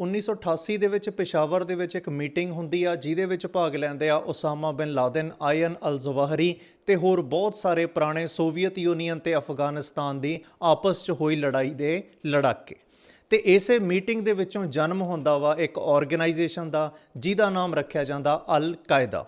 1988 ਦੇ ਵਿੱਚ ਪਿਸ਼ਾਵਰ ਦੇ ਵਿੱਚ ਇੱਕ ਮੀਟਿੰਗ ਹੁੰਦੀ ਆ, ਜਿਹਦੇ ਵਿੱਚ ਭਾਗ ਲੈਂਦੇ ਆ ਉਸਾਮਾ ਬਿਨ ਲਾਦਨ, ਆਇਨ ਅਲ ਜ਼ਵਾਹਰੀ ਤੇ ਹੋਰ ਬਹੁਤ ਸਾਰੇ ਪੁਰਾਣੇ ਸੋਵੀਅਤ ਯੂਨੀਅਨ ਤੇ ਅਫਗਾਨਿਸਤਾਨ ਦੀ ਆਪਸ 'ਚ ਹੋਈ ਲੜਾਈ ਦੇ ਲੜਾਕੇ। ਤੇ ਇਸੇ ਮੀਟਿੰਗ ਦੇ ਵਿੱਚੋਂ ਜਨਮ ਹੁੰਦਾ ਵਾ ਇੱਕ ਆਰਗੇਨਾਈਜੇਸ਼ਨ ਦਾ, ਜਿਹਦਾ ਨਾਮ ਰੱਖਿਆ ਜਾਂਦਾ ਅਲ ਕਾਇਦਾ।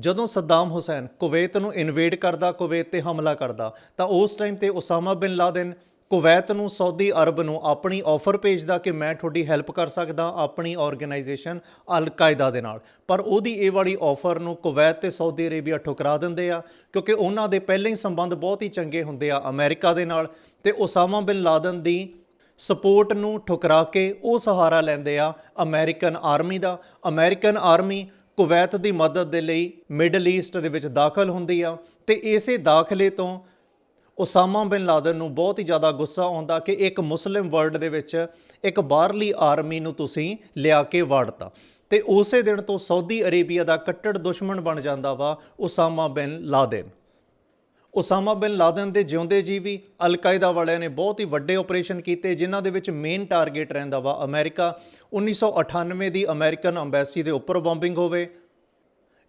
ਜਦੋਂ ਸੱਦਾਮ ਹੁਸੈਨ ਕੁਵੈਤ ਨੂੰ ਇਨਵੇਡ ਕਰਦਾ, ਕੁਵੈਤ ਤੇ ਹਮਲਾ ਕਰਦਾ, ਤਾਂ ਉਸ ਟਾਈਮ ਤੇ ਉਸਾਮਾ ਬਿਨ ਲਾਦਨ ਕੁਵੈਤ ਨੂੰ, ਸਾਊਦੀ ਅਰਬ ਨੂੰ ਆਪਣੀ ਆਫਰ ਭੇਜਦਾ ਕਿ ਮੈਂ ਤੁਹਾਡੀ ਹੈਲਪ ਕਰ ਸਕਦਾ ਆਪਣੀ ਆਰਗੇਨਾਈਜੇਸ਼ਨ ਅਲ ਕਾਇਦਾ ਦੇ ਨਾਲ। ਪਰ ਉਹਦੀ ਇਹ ਵਾਲੀ ਆਫਰ ਨੂੰ ਕੁਵੈਤ ਤੇ ਸਾਊਦੀ ਅਰੇਬੀਆ ਠੁਕਰਾ ਦਿੰਦੇ ਆ, ਕਿਉਂਕਿ ਉਹਨਾਂ ਦੇ ਪਹਿਲੇ ਹੀ ਸੰਬੰਧ ਬਹੁਤ ਹੀ ਚੰਗੇ ਹੁੰਦੇ ਆ ਅਮਰੀਕਾ ਦੇ ਨਾਲ ਤੇ ਉਸਾਮਾ ਬਿਨ ਲਾਦਨ ਦੀ ਸਪੋਰਟ ਨੂੰ ਠੁਕਰਾ ਕੇ ਉਹ ਸਹਾਰਾ ਲੈਂਦੇ ਆ ਅਮਰੀਕਨ ਆਰਮੀ ਦਾ। ਅਮਰੀਕਨ ਆਰਮੀ ਕੁਵੈਤ ਦੀ ਮਦਦ ਦੇ ਲਈ ਮਿਡਲ ਈਸਟ ਦੇ ਵਿੱਚ ਦਾਖਲ ਹੁੰਦੀ ਆ ਤੇ ਇਸੇ ਦਾਖਲੇ ਤੋਂ ਉਸਾਮਾ ਬਿਨ ਲਾਦਨ ਨੂੰ ਬਹੁਤ ਹੀ ਜ਼ਿਆਦਾ ਗੁੱਸਾ ਆਉਂਦਾ ਕਿ ਇੱਕ ਮੁਸਲਿਮ ਵਰਲਡ ਦੇ ਵਿੱਚ ਇੱਕ ਬਾਹਰਲੀ ਆਰਮੀ ਨੂੰ ਤੁਸੀਂ ਲਿਆ ਕੇ ਵਾੜਤਾ ਤੇ। ਉਸੇ ਦਿਨ ਤੋਂ ਸਾਊਦੀ ਅਰੇਬੀਆ ਦਾ ਕੱਟੜ ਦੁਸ਼ਮਣ ਬਣ ਜਾਂਦਾ ਵਾ ਉਸਾਮਾ ਬਿਨ ਲਾਦਨ। ਉਸਾਮਾ ਬਿਨ ਲਾਦਨ ਦੇ ਜਿਉਂਦੇ ਜੀ ਵੀ ਅਲ ਕਾਇਦਾ ਵਾਲਿਆਂ ਨੇ ਬਹੁਤ ਹੀ ਵੱਡੇ ਆਪਰੇਸ਼ਨ ਕੀਤੇ, ਜਿਨ੍ਹਾਂ ਦੇ ਵਿੱਚ ਮੇਨ ਟਾਰਗੇਟ ਰਹਿੰਦਾ ਵਾ ਅਮਰੀਕਾ। 1998 ਦੀ ਅਮਰੀਕਨ ਅੰਬੈਸੀ ਦੇ ਉੱਪਰ ਬੰਬਿੰਗ ਹੋਵੇ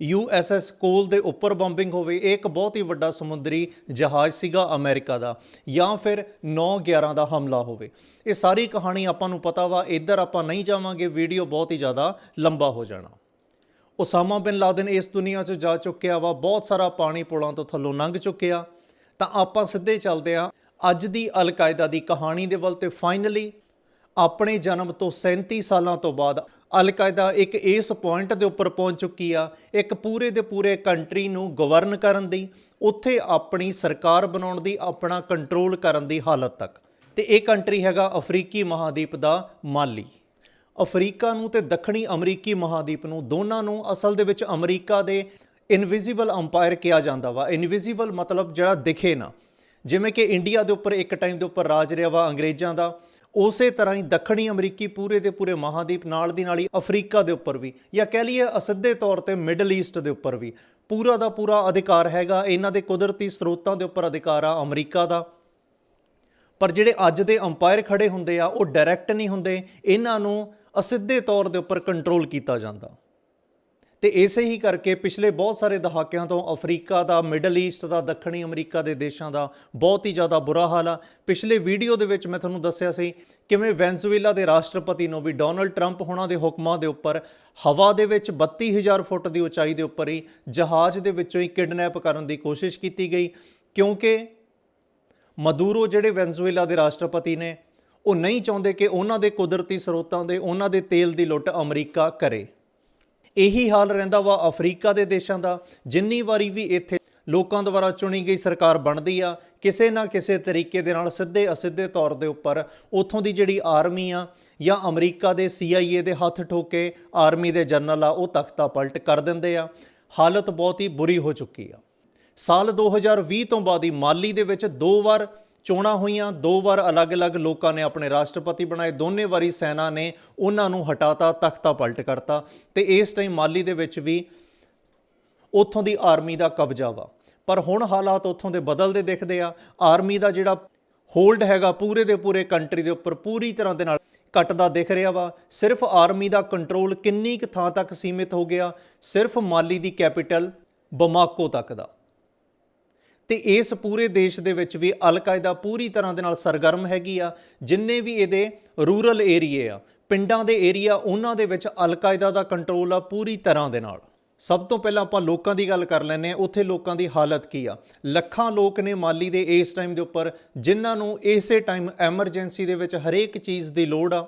ਯੂਐਸਐਸ ਕੋਲ ਦੇ ਉੱਪਰ ਬੰਬਿੰਗ ਹੋਵੇ, ਇਹ ਇੱਕ ਬਹੁਤ ਹੀ ਵੱਡਾ ਸਮੁੰਦਰੀ ਜਹਾਜ਼ ਸੀਗਾ ਅਮਰੀਕਾ ਦਾ, ਜਾਂ ਫਿਰ 9/11 ਦਾ ਹਮਲਾ ਹੋਵੇ। ਇਹ ਸਾਰੀ ਕਹਾਣੀ ਆਪਾਂ ਨੂੰ ਪਤਾ ਵਾ, ਇੱਧਰ ਆਪਾਂ ਨਹੀਂ ਜਾਵਾਂਗੇ, ਵੀਡੀਓ ਬਹੁਤ ਹੀ ਜ਼ਿਆਦਾ ਲੰਬਾ ਹੋ ਜਾਣਾ। ਉਸਾਮਾ ਬਿਨ ਲਾਦਨ ਇਸ ਦੁਨੀਆ 'ਚ ਜਾ ਚੁੱਕਿਆ ਵਾ, ਬਹੁਤ ਸਾਰਾ ਪਾਣੀ ਪੁਲਾਂ ਤੋਂ ਥੱਲੋਂ ਲੰਘ ਚੁੱਕਿਆ। ਤਾਂ ਆਪਾਂ ਸਿੱਧੇ ਚੱਲਦੇ ਆ ਅੱਜ ਦੀ ਅਲ ਕਾਇਦਾ ਦੀ ਕਹਾਣੀ ਦੇ ਵੱਲ ਤੇ ਫਾਈਨਲੀ ਆਪਣੇ ਜਨਮ ਤੋਂ 37 ਸਾਲਾਂ ਤੋਂ ਬਾਅਦ ਅਲ ਕਾਇਦਾ ਇੱਕ ਇਸ ਪੁਆਇੰਟ ਦੇ ਉੱਪਰ ਪਹੁੰਚ ਚੁੱਕੀ ਆ, ਇੱਕ ਪੂਰੇ ਦੇ ਪੂਰੇ ਕੰਟਰੀ ਨੂੰ ਗਵਰਨ ਕਰਨ ਦੀ, ਉੱਥੇ ਆਪਣੀ ਸਰਕਾਰ ਬਣਾਉਣ ਦੀ, ਆਪਣਾ ਕੰਟਰੋਲ ਕਰਨ ਦੀ ਹਾਲਤ ਤੱਕ। ਤੇ ਇਹ ਕੰਟਰੀ ਹੈਗਾ ਅਫਰੀਕੀ ਮਹਾਦੀਪ ਦਾ ਮਾਲੀ। ਅਫਰੀਕਾ ਨੂੰ ਤੇ ਦੱਖਣੀ ਅਮਰੀਕੀ ਮਹਾਦੀਪ ਨੂੰ, ਦੋਨਾਂ ਨੂੰ ਅਸਲ ਦੇ ਵਿੱਚ ਅਮਰੀਕਾ ਦੇ ਇਨਵਿਜ਼ੀਬਲ ਅੰਪਾਇਰ ਕਿਹਾ ਜਾਂਦਾ ਵਾ। ਇਨਵਿਜ਼ੀਬਲ ਮਤਲਬ ਜਿਹੜਾ ਦਿਖੇ ਨਾ। ਜਿਵੇਂ ਕਿ ਇੰਡੀਆ ਦੇ ਉੱਪਰ ਇੱਕ ਟਾਈਮ ਦੇ ਉੱਪਰ ਰਾਜ ਰਿਹਾ ਵਾ, ਅੰਗਰੇਜ਼ਾਂ ਦਾ। ਉਸੇ ਤਰ੍ਹਾਂ ਹੀ ਦੱਖਣੀ ਅਮਰੀਕੀ ਪੂਰੇ ਦੇ ਪੂਰੇ ਮਹਾਦੀਪ ਨਾਲ ਦੀ ਨਾਲ ਹੀ ਅਫਰੀਕਾ ਦੇ ਉੱਪਰ ਵੀ, ਜਾਂ ਕਹਿ ਲਈਏ ਅਸਿੱਧੇ ਤੌਰ ਤੇ ਮਿਡਲ ਈਸਟ ਦੇ ਉੱਪਰ ਵੀ, ਪੂਰਾ ਦਾ ਪੂਰਾ ਅਧਿਕਾਰ ਹੈਗਾ, ਇਹਨਾਂ ਦੇ ਕੁਦਰਤੀ ਸਰੋਤਾਂ ਦੇ ਉੱਪਰ ਅਧਿਕਾਰ ਆ ਅਮਰੀਕਾ ਦਾ। ਪਰ ਜਿਹੜੇ ਅੱਜ ਦੇ ਅੰਪਾਇਰ ਖੜੇ ਹੁੰਦੇ ਆ, ਉਹ ਡਾਇਰੈਕਟ ਨਹੀਂ ਹੁੰਦੇ, ਇਹਨਾਂ ਨੂੰ ਅਸਿੱਧੇ ਤੌਰ ਦੇ ਉੱਪਰ ਕੰਟਰੋਲ ਕੀਤਾ ਜਾਂਦਾ। ਤੇ ਇਸੇ ਹੀ ਕਰਕੇ ਪਿਛਲੇ ਬਹੁਤ ਸਾਰੇ ਦਹਾਕਿਆਂ ਤੋਂ ਅਫਰੀਕਾ ਦਾ, ਮਿਡਲ ਈਸਟ ਦਾ, ਦੱਖਣੀ ਅਮਰੀਕਾ ਦੇ ਦੇਸ਼ਾਂ ਦਾ ਬਹੁਤ ਹੀ ਜ਼ਿਆਦਾ ਬੁਰਾ ਹਾਲ ਆ। ਪਿਛਲੇ ਵੀਡੀਓ ਦੇ ਵਿੱਚ ਮੈਂ ਤੁਹਾਨੂੰ ਦੱਸਿਆ ਸੀ ਕਿਵੇਂ ਵੈਨਜ਼ੂਏਲਾ ਦੇ ਰਾਸ਼ਟਰਪਤੀ ਨੂੰ ਵੀ ਡੋਨਲਡ ਟਰੰਪ ਹੋਣਾ ਦੇ ਹੁਕਮਾਂ ਦੇ ਉੱਪਰ ਹਵਾ ਦੇ ਵਿੱਚ 32000 ਫੁੱਟ ਦੀ ਉਚਾਈ ਦੇ ਉੱਪਰ ਹੀ ਜਹਾਜ਼ ਦੇ ਵਿੱਚੋਂ ਹੀ ਕਿਡਨੈਪ ਕਰਨ ਦੀ ਕੋਸ਼ਿਸ਼ ਕੀਤੀ ਗਈ। ਕਿਉਂਕਿ ਮਦੂਰੋ ਜਿਹੜੇ ਵੈਨਜ਼ੂਏਲਾ ਦੇ ਰਾਸ਼ਟਰਪਤੀ ਨੇ, ਉਹ ਨਹੀਂ ਚਾਹੁੰਦੇ ਕਿ ਉਹਨਾਂ ਦੇ ਕੁਦਰਤੀ ਸਰੋਤਾਂ ਦੇ, ਉਹਨਾਂ ਦੇ ਤੇਲ ਦੀ ਲੁੱਟ ਅਮਰੀਕਾ ਕਰੇ। ਇਹੀ ਹਾਲ ਰਹਿੰਦਾ ਵਾ ਅਫਰੀਕਾ ਦੇ ਦੇਸ਼ਾਂ ਦਾ। ਜਿੰਨੀ ਵਾਰੀ ਵੀ ਇੱਥੇ ਲੋਕਾਂ ਦੁਆਰਾ ਚੁਣੀ ਗਈ ਸਰਕਾਰ ਬਣਦੀ ਆ, ਕਿਸੇ ਨਾ ਕਿਸੇ ਤਰੀਕੇ ਦੇ ਨਾਲ ਸਿੱਧੇ ਅਸਿੱਧੇ ਤੌਰ ਦੇ ਉੱਪਰ ਉਥੋਂ ਦੀ ਜਿਹੜੀ ਆਰਮੀ ਆ ਜਾਂ ਅਮਰੀਕਾ ਦੇ CIA ਦੇ ਹੱਥ ਠੋਕੇ ਆਰਮੀ ਦੇ ਜਨਰਲ ਆ, ਉਹ ਤਖਤਾ ਪਲਟ ਕਰ ਦਿੰਦੇ ਆ। ਹਾਲਤ ਬਹੁਤ ਹੀ ਬੁਰੀ ਹੋ ਚੁੱਕੀ ਆ। ਸਾਲ 2020 ਤੋਂ ਬਾਅਦ ਹੀ ਮਾਲੀ ਦੇ ਵਿੱਚ ਦੋ ਵਾਰ ਚੋਣਾਂ ਹੋਈਆਂ, ਦੋ ਵਾਰ ਅਲੱਗ-ਅਲੱਗ ਲੋਕਾਂ ਨੇ ਆਪਣੇ ਰਾਸ਼ਟਰਪਤੀ ਬਣਾਏ, ਦੋਨੇ ਵਾਰੀ ਸੈਨਾ ਨੇ ਉਹਨਾਂ ਨੂੰ ਹਟਾਤਾ, ਤਖਤਾ ਪਲਟ ਕਰਤਾ ਤੇ ਇਸ ਟਾਈਮ ਮਾਲੀ ਦੇ ਵਿੱਚ ਵੀ ਉੱਥੋਂ ਦੀ ਆਰਮੀ ਦਾ ਕਬਜ਼ਾ ਵਾ। ਪਰ ਹੁਣ ਹਾਲਾਤ ਉੱਥੋਂ ਦੇ ਬਦਲਦੇ ਦਿਖਦੇ ਆ। ਆਰਮੀ ਦਾ ਜਿਹੜਾ ਹੋਲਡ ਹੈਗਾ, ਪੂਰੇ ਦੇ ਪੂਰੇ ਕੰਟਰੀ ਦੇ ਉੱਪਰ ਪੂਰੀ ਤਰ੍ਹਾਂ ਦੇ ਨਾਲ ਕੱਟਦਾ ਦਿਖ ਰਿਹਾ ਵਾ। ਸਿਰਫ ਆਰਮੀ ਦਾ ਕੰਟਰੋਲ ਕਿੰਨੀ ਕੁ ਥਾਂ ਤੱਕ ਸੀਮਿਤ ਹੋ ਗਿਆ, ਸਿਰਫ ਮਾਲੀ ਦੀ ਕੈਪੀਟਲ ਬਮਾਕੋ ਤੱਕ ਦਾ। ਤੇ ਇਸ ਪੂਰੇ ਦੇਸ਼ ਦੇ ਵਿੱਚ ਵੀ ਅਲ ਕਾਇਦਾ ਪੂਰੀ ਤਰ੍ਹਾਂ ਦੇ ਨਾਲ ਸਰਗਰਮ ਹੈਗੀ ਆ, ਜਿੰਨੇ ਵੀ ਇਹਦੇ ਰੂਰਲ ਏਰੀਏ ਆ, ਪਿੰਡਾਂ ਦੇ ਏਰੀਆ, ਉਹਨਾਂ ਦੇ ਵਿੱਚ ਅਲ ਕਾਇਦਾ ਦਾ ਕੰਟਰੋਲ ਆ ਪੂਰੀ ਤਰ੍ਹਾਂ ਦੇ ਨਾਲ। ਸਭ ਤੋਂ ਪਹਿਲਾਂ ਆਪਾਂ ਲੋਕਾਂ ਦੀ ਗੱਲ ਕਰ ਲੈਂਦੇ ਆ ਉੱਥੇ ਲੋਕਾਂ ਦੀ ਹਾਲਤ ਕੀ ਆ? ਲੱਖਾਂ ਲੋਕ ਨੇ ਮਾਲੀ ਦੇ ਇਸ ਟਾਈਮ ਦੇ ਉੱਪਰ, ਜਿਨ੍ਹਾਂ ਨੂੰ ਇਸੇ ਟਾਈਮ ਐਮਰਜੈਂਸੀ ਦੇ ਵਿੱਚ ਹਰੇਕ ਚੀਜ਼ ਦੀ ਲੋੜ ਆ।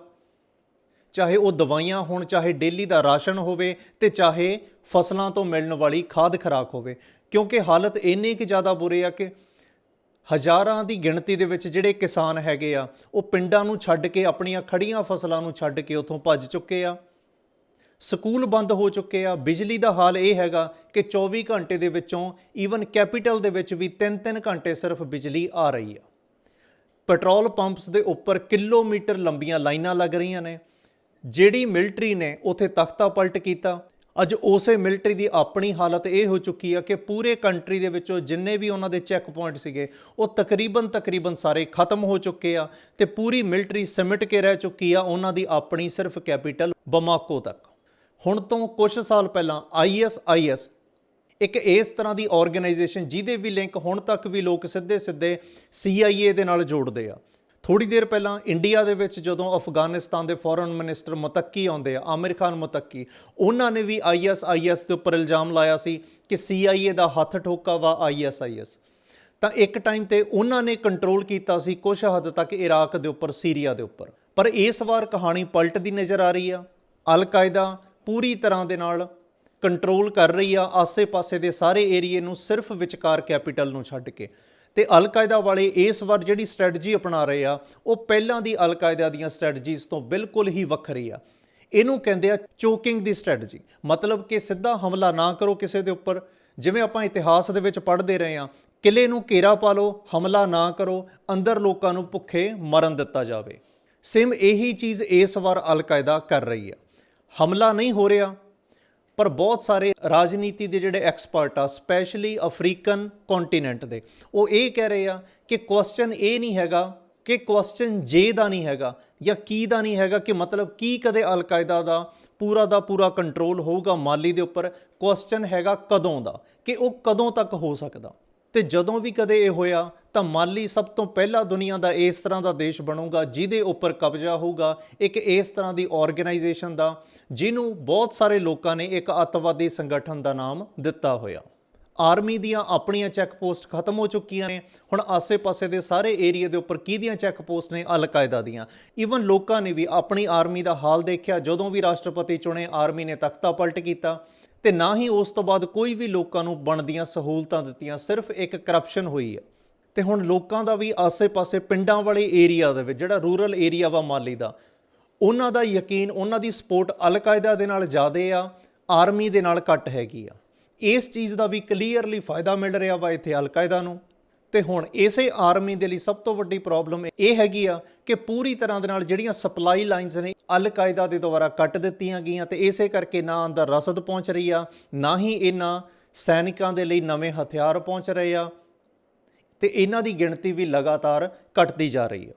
ਚਾਹੇ ਉਹ ਦਵਾਈਆਂ ਹੋਣ, ਚਾਹੇ ਡੇਲੀ ਦਾ ਰਾਸ਼ਨ ਹੋਵੇ ਤੇ ਚਾਹੇ ਫਸਲਾਂ ਤੋਂ ਮਿਲਣ ਵਾਲੀ ਖਾਦ ਖਰਾਕ ਹੋਵੇ। ਕਿਉਂਕਿ ਹਾਲਤ ਇੰਨੀ ਕਿ ਜ਼ਿਆਦਾ ਬੁਰੇ ਆ ਕਿ ਹਜ਼ਾਰਾਂ ਦੀ ਗਿਣਤੀ ਦੇ ਵਿੱਚ ਜਿਹੜੇ ਕਿਸਾਨ ਹੈਗੇ ਆ, ਉਹ ਪਿੰਡਾਂ ਨੂੰ ਛੱਡ ਕੇ ਆਪਣੀਆਂ ਖੜੀਆਂ ਫਸਲਾਂ ਨੂੰ ਛੱਡ ਕੇ ਉੱਥੋਂ ਭੱਜ ਚੁੱਕੇ ਆ। ਸਕੂਲ ਬੰਦ ਹੋ ਚੁੱਕੇ ਆ। ਬਿਜਲੀ ਦਾ ਹਾਲ ਇਹ ਹੈਗਾ ਕਿ 24 ਘੰਟੇ ਦੇ ਵਿੱਚੋਂ ਈਵਨ ਕੈਪੀਟਲ ਦੇ ਵਿੱਚ ਵੀ 3-3 ਘੰਟੇ ਸਿਰਫ ਬਿਜਲੀ ਆ ਰਹੀ ਆ। ਪੈਟਰੋਲ ਪੰਪਸ ਦੇ ਉੱਪਰ ਕਿਲੋਮੀਟਰ ਲੰਬੀਆਂ ਲਾਈਨਾਂ ਲੱਗ ਰਹੀਆਂ ਨੇ। ਜਿਹੜੀ ਮਿਲਟਰੀ ਨੇ, ਉਥੇ ਤਖਤਾ ਪਲਟ ਕੀਤਾ। ਅੱਜ ਉਸੇ ਮਿਲਟਰੀ ਦੀ ਆਪਣੀ ਹਾਲਤ ਇਹ ਹੋ ਚੁੱਕੀ ਆ ਕਿ ਪੂਰੇ ਕੰਟਰੀ ਦੇ ਵਿੱਚੋਂ ਜਿੰਨੇ ਵੀ ਉਹਨਾਂ ਦੇ ਚੈੱਕ ਪੁਆਇੰਟ ਸੀਗੇ, ਉਹ ਤਕਰੀਬਨ ਤਕਰੀਬਨ ਸਾਰੇ ਖਤਮ ਹੋ ਚੁੱਕੇ ਆ ਤੇ ਪੂਰੀ ਮਿਲਟਰੀ ਸਿਮਟ ਕੇ ਰਹਿ ਚੁੱਕੀ ਆ ਉਹਨਾਂ ਦੀ ਆਪਣੀ ਸਿਰਫ ਕੈਪੀਟਲ ਬਮਾਕੋ ਤੱਕ। ਹੁਣ ਤੋਂ ਕੁਝ ਸਾਲ ਪਹਿਲਾਂ ISIS ਇੱਕ ਇਸ ਤਰ੍ਹਾਂ ਦੀ ਆਰਗੇਨਾਈਜੇਸ਼ਨ ਜਿਹਦੇ ਵੀ ਲਿੰਕ ਹੁਣ ਤੱਕ ਵੀ ਲੋਕ ਸਿੱਧੇ ਸਿੱਧੇ CIA ਦੇ ਨਾਲ ਜੋੜਦੇ ਆ। ਥੋੜੀ ਦੇਰ ਪਹਿਲਾਂ ਇੰਡੀਆ ਦੇ ਵਿੱਚ ਜਦੋਂ ਅਫਗਾਨਿਸਤਾਨ ਦੇ ਫੋਰਨ ਮਿਨਿਸਟਰ ਮੁਤੱਕੀ ਆਉਂਦੇ ਆ, ਆਮਿਰ ਖਾਨ ਮੁਤੱਕੀ, ਉਹਨਾਂ ਨੇ ਵੀ ISIS ਦੇ ਉੱਪਰ ਇਲਜ਼ਾਮ ਲਾਇਆ ਸੀ ਕਿ CIA ਦਾ ਹੱਥ ਠੋਕਾ ਵਾ ISIS ਤਾਂ ਇੱਕ ਟਾਈਮ ਤੇ ਉਹਨਾਂ ਨੇ ਕੰਟਰੋਲ ਕੀਤਾ ਸੀ ਕੁਝ ਹੱਦ ਤੱਕ ਇਰਾਕ ਦੇ ਉੱਪਰ, ਸੀਰੀਆ ਦੇ ਉੱਪਰ। ਪਰ ਇਸ ਵਾਰ ਕਹਾਣੀ ਪਲਟਦੀ ਨਜ਼ਰ ਆ ਰਹੀ ਆ ਅਲ ਕਾਇਦਾ ਪੂਰੀ ਤਰ੍ਹਾਂ ਦੇ ਨਾਲ ਕੰਟਰੋਲ ਕਰ ਰਹੀ ਆ, ਆਸੇ-ਪਾਸੇ ਦੇ ਸਾਰੇ ਏਰੀਏ ਨੂੰ ਸਿਰਫ ਵਿਚਕਾਰ ਕੈਪੀਟਲ ਨੂੰ ਛੱਡ ਕੇ। ਤੇ ਅਲ ਕਾਇਦਾ ਵਾਲੇ ਇਸ ਵਾਰ ਜਿਹੜੀ ਸਟ੍ਰੈਟਜੀ ਅਪਣਾ ਰਹੇ ਆ, ਉਹ ਪਹਿਲਾਂ ਦੀ ਅਲ ਕਾਇਦਾ ਦੀਆਂ ਸਟ੍ਰੈਟਜੀਜ਼ ਤੋਂ ਬਿਲਕੁਲ ਹੀ ਵੱਖਰੀ ਆ। ਇਹਨੂੰ ਕਹਿੰਦੇ ਆ ਚੋਕਿੰਗ ਦੀ ਸਟ੍ਰੈਟਜੀ। ਮਤਲਬ ਕਿ ਸਿੱਧਾ ਹਮਲਾ ਨਾ ਕਰੋ ਕਿਸੇ ਦੇ ਉੱਪਰ। ਜਿਵੇਂ ਆਪਾਂ ਇਤਿਹਾਸ ਦੇ ਵਿੱਚ ਪੜ੍ਹਦੇ ਰਹੇ ਆ, ਕਿਲੇ ਨੂੰ ਘੇਰਾ ਪਾ ਲਓ, ਹਮਲਾ ਨਾ ਕਰੋ, ਅੰਦਰ ਲੋਕਾਂ ਨੂੰ ਭੁੱਖੇ ਮਰਨ ਦਿੱਤਾ ਜਾਵੇ। ਸੇਮ ਇਹੀ ਚੀਜ਼ ਇਸ ਵਾਰ ਅਲ ਕਾਇਦਾ ਕਰ ਰਹੀ ਆ। ਹਮਲਾ ਨਹੀਂ ਹੋ ਰਿਹਾ ਪਰ ਬਹੁਤ ਸਾਰੇ ਰਾਜਨੀਤੀ ਦੇ ਜਿਹੜੇ ਐਕਸਪਰਟ ਆ, ਸਪੈਸ਼ਲੀ ਅਫਰੀਕਨ ਕੰਟੀਨੈਂਟ ਦੇ, ਉਹ ਇਹ ਕਹਿ ਰਹੇ ਆ ਕਿ ਕੁਐਸਚਨ ਇਹ ਨਹੀਂ ਹੈਗਾ ਕਿ ਕੁਐਸਚਨ ਜੇ ਦਾ ਨਹੀਂ ਹੈਗਾ ਜਾਂ ਕੀ ਦਾ ਨਹੀਂ ਹੈਗਾ ਕਿ ਮਤਲਬ ਕੀ ਕਦੇ ਅਲ ਕਾਇਦਾ ਦਾ ਪੂਰਾ ਦਾ ਪੂਰਾ ਕੰਟਰੋਲ ਹੋਊਗਾ ਮਾਲੀ ਦੇ ਉੱਪਰ ਕੁਐਸਚਨ ਹੈਗਾ ਕਦੋਂ ਦਾ, ਕਿ ਉਹ ਕਦੋਂ ਤੱਕ ਹੋ ਸਕਦਾ। ਤੇ ਜਦੋਂ ਵੀ ਕਦੇ ਇਹ ਹੋਇਆ, ਤਾਂ ਮਾਲੀ ਸਭ ਤੋਂ ਪਹਿਲਾਂ ਦੁਨੀਆ ਦਾ ਇਸ ਤਰ੍ਹਾਂ ਦਾ ਦੇਸ਼ ਬਣੂਗਾ, ਜਿਹਦੇ ਉੱਪਰ ਕਬਜ਼ਾ ਹੋਊਗਾ, ਇੱਕ ਇਸ ਤਰ੍ਹਾਂ ਦੀ ਆਰਗੇਨਾਈਜੇਸ਼ਨ ਦਾ, ਜਿਹਨੂੰ ਬਹੁਤ ਸਾਰੇ ਲੋਕਾਂ ਨੇ ਇੱਕ ਅੱਤਵਾਦੀ ਸੰਗਠਨ ਦਾ ਨਾਮ ਦਿੱਤਾ ਹੋਇਆ। ਆਰਮੀ ਦੀਆਂ ਆਪਣੀਆਂ ਚੈੱਕ ਪੋਸਟ ਖਤਮ ਹੋ ਚੁੱਕੀਆਂ ਨੇ। ਹੁਣ ਆਸੇ-ਪਾਸੇ ਦੇ ਸਾਰੇ ਏਰੀਆ ਦੇ ਉੱਪਰ ਕਿਹਦੀਆਂ ਚੈੱਕ ਪੋਸਟ ਨੇ? ਅਲ ਕਾਇਦਾ ਦੀਆਂ। ਈਵਨ ਲੋਕਾਂ ਨੇ ਵੀ ਆਪਣੀ ਆਰਮੀ ਦਾ ਹਾਲ ਦੇਖਿਆ। ਜਦੋਂ ਵੀ ਰਾਸ਼ਟਰਪਤੀ ਚੁਣੇ, ਆਰਮੀ ਨੇ ਤਖਤਾ ਪਲਟ ਕੀਤਾ। ਤੇ ਨਾ ਹੀ ਉਸ ਤੋਂ ਬਾਅਦ ਕੋਈ ਵੀ ਲੋਕਾਂ ਨੂੰ ਬਣਦੀਆਂ ਸਹੂਲਤਾਂ ਦਿੱਤੀਆਂ। ਸਿਰਫ ਇੱਕ ਕਰਪਸ਼ਨ ਹੋਈ ਹੈ। ਤੇ ਹੁਣ ਲੋਕਾਂ ਦਾ ਵੀ ਆਸੇ-ਪਾਸੇ ਪਿੰਡਾਂ ਵਾਲੇ ਏਰੀਆ ਦੇ ਵਿੱਚ, ਜਿਹੜਾ ਰੂਰਲ ਏਰੀਆ ਵਾ ਮਾਲੀ ਦਾ, ਉਹਨਾਂ ਦਾ ਯਕੀਨ, ਉਹਨਾਂ ਦੀ ਸਪੋਰਟ ਅਲ ਕਾਇਦਾ ਦੇ ਨਾਲ ਜ਼ਿਆਦਾ ਆ, ਆਰਮੀ ਦੇ ਨਾਲ ਘੱਟ ਹੈਗੀ ਆ। ਇਸ ਚੀਜ਼ ਦਾ ਵੀ ਕਲੀਅਰਲੀ ਫਾਇਦਾ ਮਿਲ ਰਿਹਾ ਵਾ ਇੱਥੇ ਅਲਕਾਇਦਾ ਨੂੰ। ਤੇ ਹੁਣ ਇਸੇ ਆਰਮੀ ਦੇ ਲਈ ਸਭ ਤੋਂ ਵੱਡੀ ਪ੍ਰੋਬਲਮ ਇਹ ਹੈਗੀ ਆ ਕਿ ਪੂਰੀ ਤਰ੍ਹਾਂ ਦੇ ਨਾਲ ਜਿਹੜੀਆਂ ਸਪਲਾਈ ਲਾਈਨਸ ਨੇ ਅਲਕਾਇਦਾ ਦੇ ਦੁਆਰਾ ਕੱਟ ਦਿੱਤੀਆਂ ਗਈਆਂ ਤੇ ਇਸੇ ਕਰਕੇ ਨਾ ਅੰਦਰ ਰਸਦ ਪਹੁੰਚ ਰਹੀ ਆ, ਨਾ ਹੀ ਇਹਨਾਂ ਸੈਨਿਕਾਂ ਦੇ ਲਈ ਨਵੇਂ ਹਥਿਆਰ ਪਹੁੰਚ ਰਹੇ ਆ ਤੇ ਇਹਨਾਂ ਦੀ ਗਿਣਤੀ ਵੀ ਲਗਾਤਾਰ ਘਟਦੀ ਜਾ ਰਹੀ ਆ।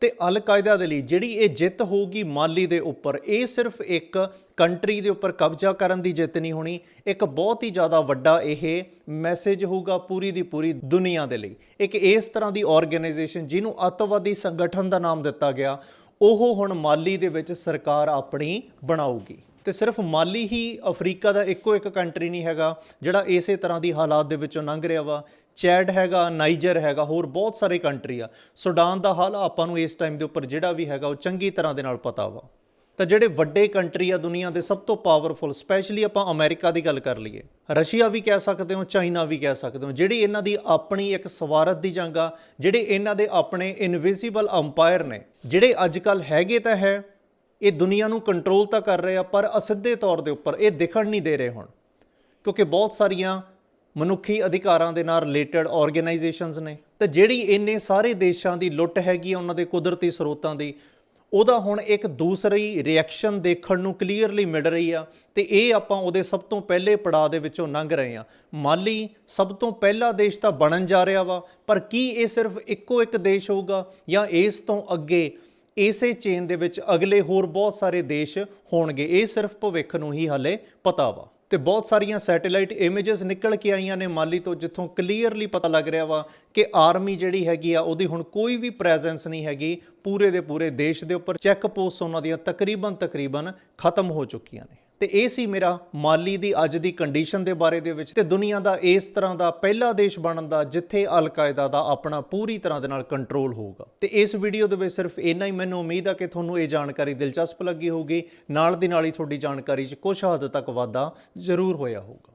ਤੇ ਅਲ ਕਾਇਦਾ ਦੇ ਲਈ ਜਿਹੜੀ ਇਹ ਜਿੱਤ ਹੋਊਗੀ ਮਾਲੀ ਦੇ ਉੱਪਰ, ਇਹ ਸਿਰਫ ਇੱਕ ਕੰਟਰੀ ਦੇ ਉੱਪਰ ਕਬਜ਼ਾ ਕਰਨ ਦੀ ਜਿੱਤ ਨਹੀਂ ਹੋਣੀ, ਇੱਕ ਬਹੁਤ ਹੀ ਜ਼ਿਆਦਾ ਵੱਡਾ ਇਹ ਮੈਸੇਜ ਹੋਊਗਾ ਪੂਰੀ ਦੀ ਪੂਰੀ ਦੁਨੀਆ ਦੇ ਲਈ। ਇੱਕ ਇਸ ਤਰ੍ਹਾਂ ਦੀ ਆਰਗੇਨਾਈਜੇਸ਼ਨ ਜਿਹਨੂੰ ਅੱਤਵਾਦੀ ਸੰਗਠਨ ਦਾ ਨਾਮ ਦਿੱਤਾ ਗਿਆ, ਉਹ ਹੁਣ ਮਾਲੀ ਦੇ ਵਿੱਚ ਸਰਕਾਰ ਆਪਣੀ ਬਣਾਊਗੀ। ਤੇ ਸਿਰਫ ਮਾਲੀ ਹੀ ਅਫਰੀਕਾ ਦਾ ਇੱਕੋ ਇੱਕ ਕੰਟਰੀ ਨਹੀਂ ਹੈਗਾ, ਜਿਹੜਾ ਇਸੇ ਤਰ੍ਹਾਂ ਦੀ ਹਾਲਾਤ ਦੇ ਵਿੱਚੋਂ ਲੰਘ ਰਿਹਾ ਵਾ। ਚੈਡ ਹੈਗਾ ਨਾਈਜਰ ਹੈਗਾ, ਹੋਰ ਬਹੁਤ ਸਾਰੇ ਕੰਟਰੀ ਆ। ਸੁਡਾਨ ਦਾ ਹਾਲ ਆਪਾਂ ਨੂੰ ਇਸ ਟਾਈਮ ਦੇ ਉੱਪਰ ਜਿਹੜਾ ਵੀ ਹੈਗਾ, ਉਹ ਚੰਗੀ ਤਰ੍ਹਾਂ ਦੇ ਨਾਲ ਪਤਾ ਵਾ। ਤਾਂ ਜਿਹੜੇ ਵੱਡੇ ਕੰਟਰੀ ਆ ਦੁਨੀਆ ਦੇ ਸਭ ਤੋਂ ਪਾਵਰਫੁਲ ਸਪੈਸ਼ਲੀ ਆਪਾਂ ਅਮਰੀਕਾ ਦੀ ਗੱਲ ਕਰ ਲਈਏ। ਰਸ਼ੀਆ ਵੀ ਕਹਿ ਸਕਦੇ ਹੋ, ਚਾਈਨਾ ਵੀ ਕਹਿ ਸਕਦੇ ਹੋ। ਜਿਹੜੀ ਇਹਨਾਂ ਦੀ ਆਪਣੀ ਇੱਕ ਸਵਾਰਥ ਦੀ ਜੰਗ ਆ, ਜਿਹੜੇ ਇਹਨਾਂ ਦੇ ਆਪਣੇ ਇਨਵਿਜ਼ੀਬਲ ਅੰਪਾਇਰ ਨੇ, ਜਿਹੜੇ ਅੱਜ ਕੱਲ ਹੈਗੇ ਤਾਂ ਹੈ ਇਹ ਦੁਨੀਆ ਨੂੰ ਕੰਟਰੋਲ ਤਾਂ ਕਰ ਰਹੇ ਆ ਪਰ ਅਸਿੱਧੇ ਤੌਰ ਦੇ ਉੱਪਰ ਇਹ ਦਿਖਣ ਨਹੀਂ ਦੇ ਰਹੇ ਹੁਣ। ਕਿਉਂਕਿ ਬਹੁਤ ਸਾਰੀਆਂ ਮਨੁੱਖੀ ਅਧਿਕਾਰਾਂ ਦੇ ਨਾਲ ਰਿਲੇਟਡ ਆਰਗੇਨਾਈਜੇਸ਼ਨਸ ਨੇ। ਤੇ ਜਿਹੜੀ ਇੰਨੇ ਸਾਰੇ ਦੇਸ਼ਾਂ ਦੀ ਲੁੱਟ ਹੈਗੀ ਉਹਨਾਂ ਦੇ ਕੁਦਰਤੀ ਸਰੋਤਾਂ ਦੀ, ਉਹਦਾ ਹੁਣ ਇੱਕ ਦੂਸਰੀ ਰਿਐਕਸ਼ਨ ਦੇਖਣ ਨੂੰ ਕਲੀਅਰਲੀ ਮਿਲ ਰਹੀ ਆ। ਤੇ ਇਹ ਆਪਾਂ ਉਹਦੇ ਸਭ ਤੋਂ ਪਹਿਲੇ ਪੜਾਅ ਦੇ ਵਿੱਚੋਂ ਲੰਘ ਰਹੇ ਆ। ਮਾਲੀ ਸਭ ਤੋਂ ਪਹਿਲਾ ਦੇਸ਼ ਤਾਂ ਬਣਨ ਜਾ ਰਿਹਾ ਵਾ, ਪਰ ਕੀ ਇਹ ਸਿਰਫ ਇੱਕੋ ਇੱਕ ਦੇਸ਼ ਹੋਊਗਾ ਜਾਂ ਇਸ ਤੋਂ ਅੱਗੇ ਇਸੇ ਚੇਨ ਦੇ ਵਿੱਚ ਅਗਲੇ ਹੋਰ ਬਹੁਤ ਸਾਰੇ ਦੇਸ਼ ਹੋਣਗੇ। ਇਹ ਸਿਰਫ ਭਵਿੱਖ ਨੂੰ ਹੀ ਹਾਲੇ ਪਤਾ ਵਾ। ਤੇ ਬਹੁਤ ਸਾਰੀਆਂ ਸੈਟੇਲਾਈਟ ਇਮੇजेस ਨਿਕਲ ਕੇ ਆਈਆਂ ਨੇ ਮਾਲੀ ਤੋਂ, ਜਿੱਥੋਂ ਕਲੀਅਰਲੀ ਪਤਾ ਲੱਗ ਰਿਹਾ ਵਾ ਕਿ ਆਰਮੀ ਜਿਹੜੀ ਹੈਗੀ ਆ, ਉਹਦੀ ਹੁਣ ਕੋਈ ਵੀ ਪ੍ਰੈਜ਼ੈਂਸ ਨਹੀਂ ਹੈਗੀ। ਪੂਰੇ ਦੇ ਪੂਰੇ ਦੇਸ਼ ਦੇ ਉੱਪਰ ਚੈੱਕ ਪੋਸਟ ਉਹਨਾਂ ਦੀਆਂ ਤਕਰੀਬਨ ਤਕਰੀਬਨ ਖਤਮ ਹੋ ਚੁੱਕੀਆਂ ਨੇ। ਤੇ ਇਹ ਸੀ ਮੇਰਾ ਮਾਲੀ ਦੀ ਅੱਜ ਦੀ ਕੰਡੀਸ਼ਨ ਦੇ ਬਾਰੇ ਦੇ ਵਿੱਚ। ਤੇ ਦੁਨੀਆ ਦਾ ਇਸ ਤਰ੍ਹਾਂ ਦਾ ਪਹਿਲਾ ਦੇਸ਼ ਬਣਨ ਦਾ, ਜਿੱਥੇ ਅਲ ਕਾਇਦਾ ਦਾ ਆਪਣਾ ਪੂਰੀ ਤਰ੍ਹਾਂ ਦੇ ਨਾਲ ਕੰਟਰੋਲ ਹੋਊਗਾ। ਤੇ ਇਸ ਵੀਡੀਓ ਦੇ ਵਿੱਚ ਸਿਰਫ ਇੰਨਾ ਹੀ, ਮੈਨੂੰ ਉਮੀਦ ਆ ਕਿ ਤੁਹਾਨੂੰ ਇਹ ਜਾਣਕਾਰੀ ਦਿਲਚਸਪ ਲੱਗੀ ਹੋਊਗੀ। ਨਾਲ ਦੀ ਨਾਲ ਹੀ ਤੁਹਾਡੀ ਜਾਣਕਾਰੀ 'ਚ ਕੁਝ ਹੱਦ ਤੱਕ ਵਾਧਾ ਜ਼ਰੂਰ ਹੋਇਆ ਹੋਊਗਾ।